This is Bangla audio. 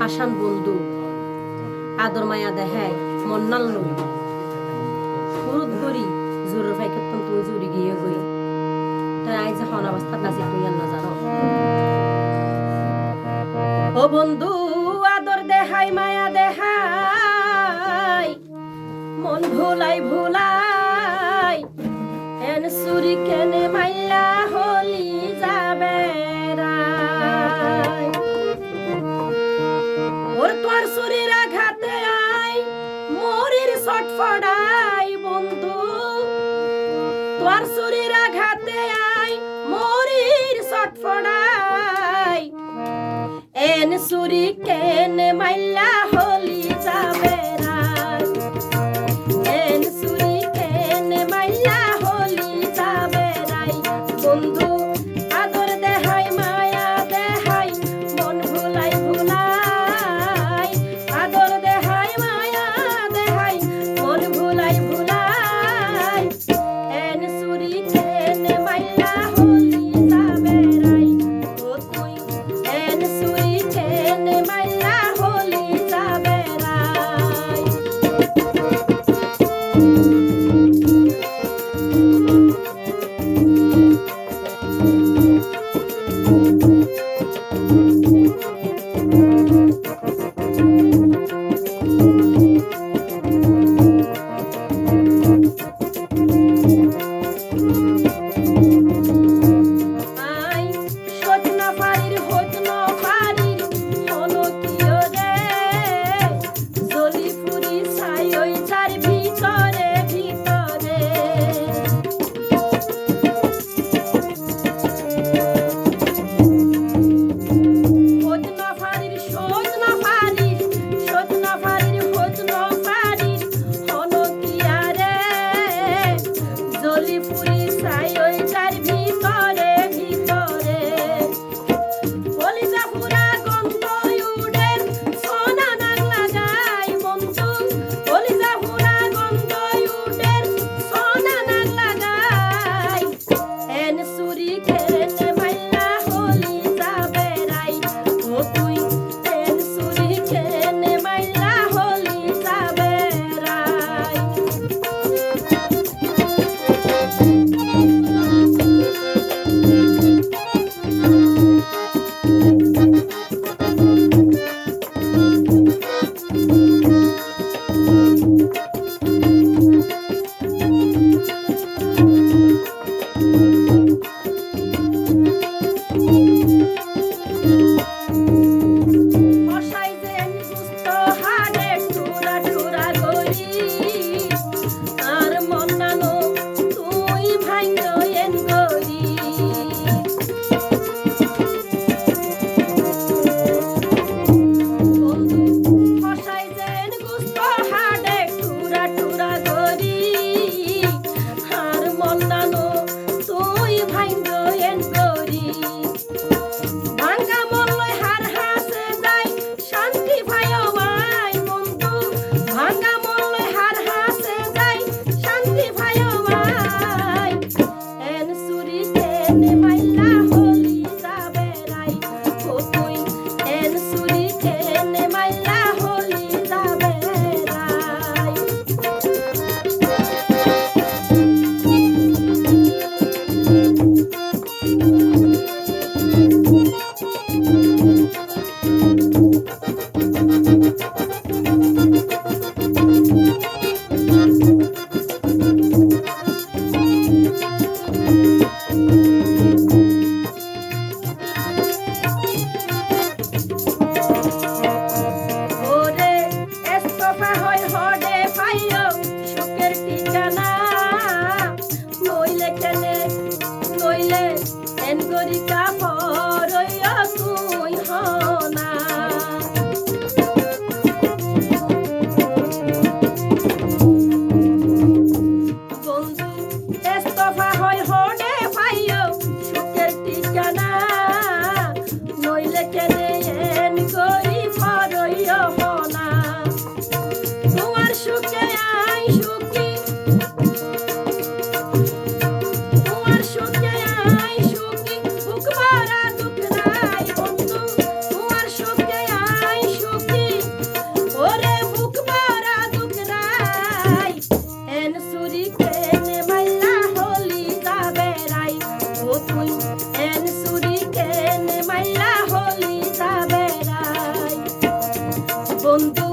হাসান বন্ধু, আদর মায়া দেখায় মন্নাল নই ফুরুত গরি তুমি জুড়ি গিয়ে গই। তাই আই যখন অবস্থা তুই আর জানো ও বন্ধু, আদর দেহাই মায়া দেহাই মন ভুলাই ভুলাই, এন সুরি কেনে মাইয়া তোর শরীর আঘাতে আই মরির ছটফড়াই বন্ধু। তোর শরীর আঘাতে আই মরির ছটফড়াই এন সুরি con Dios.